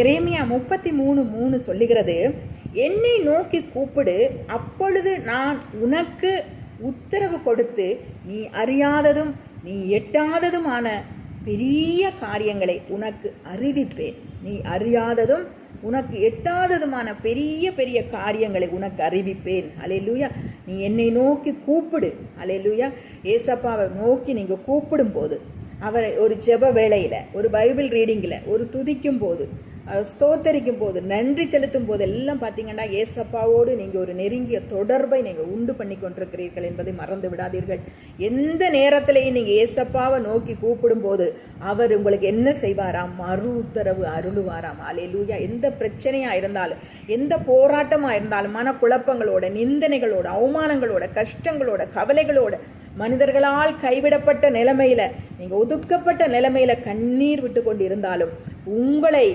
எரேமியா முப்பத்தி மூணு மூணு சொல்லுகிறது என்னை நோக்கி கூப்பிடு அப்பொழுது நான் உனக்கு உத்தரவு கொடுத்து நீ அறியாததும் நீ எட்டாததுமான பெரிய காரியங்களை உனக்கு அறிவிப்பேன். நீ அறியாததும் உனக்கு எட்டாததுமான பெரிய பெரிய காரியங்களை உனக்கு அறிவிப்பேன். அலையலூயா நீ என்னை நோக்கி கூப்பிடு. அலையலூயா ஏசப்பாவை நோக்கி நீங்கள் கூப்பிடும் போது அவரை ஒரு ஜெப வேளையில் ஒரு பைபிள் ரீடிங்கில் ஒரு துதிக்கும் போது ஸ்தோத்தரிக்கும் போது நன்றி செலுத்தும் போது எல்லாம் பார்த்தீங்கன்னா ஏசப்பாவோடு நீங்கள் ஒரு நெருங்கிய தொடர்பை நீங்கள் உண்டு பண்ணி கொண்டிருக்கிறீர்கள் என்பதை மறந்து விடாதீர்கள். எந்த நேரத்திலையும் நீங்கள் ஏசப்பாவை நோக்கி கூப்பிடும் போது அவர் உங்களுக்கு என்ன செய்வாராம்? மறு உத்தரவு அருளுவாராம். அலையலூயா எந்த பிரச்சனையாக இருந்தாலும் எந்த போராட்டமாக இருந்தாலும் மனக்குழப்பங்களோட நிந்தனைகளோட அவமானங்களோட கஷ்டங்களோட கவலைகளோட மனிதர்களால் கைவிடப்பட்ட நிலைமையில் நீங்கள் ஒதுக்கப்பட்ட நிலைமையில் கண்ணீர் விட்டு கொண்டு இருந்தாலும் உங்களை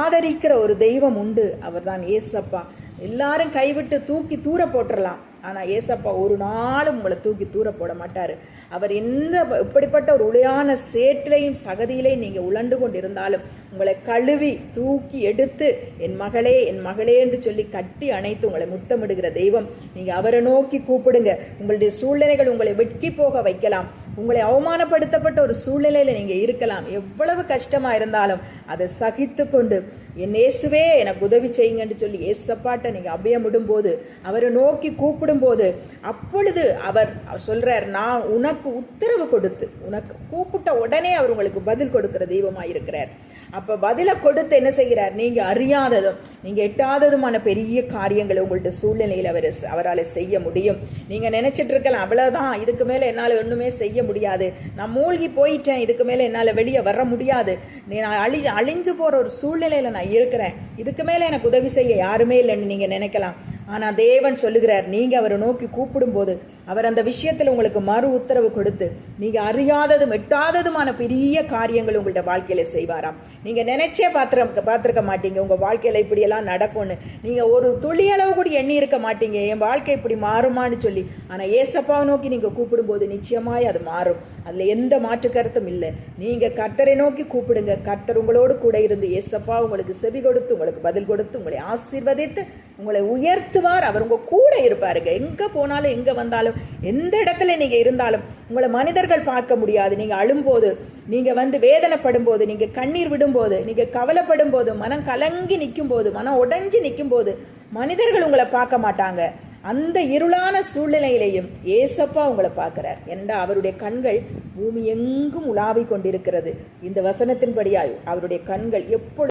ஆதரிக்கிற ஒரு தெய்வம் உண்டு. அவர்தான் ஏசப்பா. எல்லாரும் கைவிட்டு தூக்கி தூர போட்டுடலாம் ஆனால் ஏசப்பா ஒரு நாளும் உங்களை தூக்கி தூர போட மாட்டார். அவர் எந்த இப்படிப்பட்ட ஒரு உளையான சேற்றிலையும் சகதியிலையும் நீங்கள் உழண்டு கொண்டிருந்தாலும் உங்களை கழுவி தூக்கி எடுத்து என் மகளே என் மகளே என்று சொல்லி கட்டி அணைத்து உங்களை முத்தமிடுகிற தெய்வம். நீங்கள் அவரை நோக்கி கூப்பிடுங்க. உங்களுடைய சூழ்நிலைகள் உங்களை வெட்கி போக வைக்கலாம். உங்களை அவமானப்படுத்தப்பட்ட ஒரு சூழ்நிலையில் நீங்கள் இருக்கலாம். எவ்வளவு கஷ்டமாக இருந்தாலும் அதை சகித்து கொண்டு என் இயேசுவே எனக்கு உதவி செய்யுங்கன்னு சொல்லி ஏசப்பாட்டை நீங்கள் அபயமிடும் போது அவரை நோக்கி கூப்பிடும்போது அப்பொழுது அவர் சொல்கிறார் நான் உனக்கு உத்தரவு கொடுத்து உனக்கு கூப்பிட்ட உடனே அவர் உங்களுக்கு பதில் கொடுக்கிற தெய்வமாக இருக்கிறார் அப்போ பதிலை கொடுத்து என்ன செய்கிறார்? நீங்கள் அறியாததும் நீங்கள் எட்டாததுமான பெரிய காரியங்களை உங்கள்கிட்ட சூழ்நிலையில் அவர் அவரால் செய்ய முடியும். நீங்கள் நினச்சிட்டு இருக்கலாம் அவ்வளவுதான். இதுக்கு மேலே என்னால் ஒன்றுமே செய்ய முடியாது. நான் மூழ்கி போயிட்டேன். இதுக்கு மேலே என்னால் வெளியே வர முடியாது. நீ நான் அழி அழிஞ்சு போகிற ஒரு சூழ்நிலையில் நான் இருக்கிறேன். இதுக்கு மேலே எனக்கு உதவி செய்ய யாருமே இல்லைன்னு நீங்கள் நினைக்கலாம். ஆனால் தேவன் சொல்லுகிறார் நீங்கள் அவரை நோக்கி கூப்பிடும்போது அவர் அந்த விஷயத்தில் உங்களுக்கு மறு உத்தரவு கொடுத்து நீங்கள் அறியாததும் எட்டாததுமான பெரிய காரியங்கள் உங்கள்ட்ட வாழ்க்கையில் செய்வாராம். நீங்கள் நினைச்சே பாத்திர பார்த்துருக்க மாட்டீங்க. உங்கள் வாழ்க்கையில் இப்படியெல்லாம் நடக்கும்னு. நீங்கள் ஒரு துளியளவு கூட எண்ணி இருக்க மாட்டீங்க. என் வாழ்க்கை இப்படி மாறுமான்னு சொல்லி. ஆனால் ஏசப்பாவை நோக்கி நீங்கள் கூப்பிடும்போது நிச்சயமாய் அது மாறும். அதில் எந்த மாற்று கருத்தும் இல்லை. நீங்கள் கர்த்தரை நோக்கி கூப்பிடுங்க. கர்த்தர் உங்களோடு கூட இருந்து ஏசப்பா உங்களுக்கு செவி கொடுத்து உங்களுக்கு பதில் கொடுத்து உங்களை ஆசீர்வதித்து உங்களை உயர்த்துவார். அவர் உங்கள் கூட இருப்பாருங்க. எங்கே போனாலும் எங்கே வந்தாலும் எந்த இடத்துல நீங்க இருந்தாலும் உங்களை மனிதர்கள் பார்க்க முடியாது. நீங்க அழும்போது நீங்க வந்து வேதனைப்படும் போது நீங்க கண்ணீர் விடும்போது நீங்க கவலைப்படும் போது மனம் கலங்கி நிற்கும் போது மனம் உடஞ்சி நிற்கும் போது மனிதர்கள் உங்களை பார்க்க மாட்டாங்க. அந்த இருளான சூழ்நிலையிலையும் ஏசப்பா உங்களை பார்க்கிறார். என்றா அவருடைய கண்கள் பூமி எங்கும் உலாவிக் கொண்டிருக்கிறது. இந்த வசனத்தின்படியாய் அவருடைய கண்கள் எப்பொழுது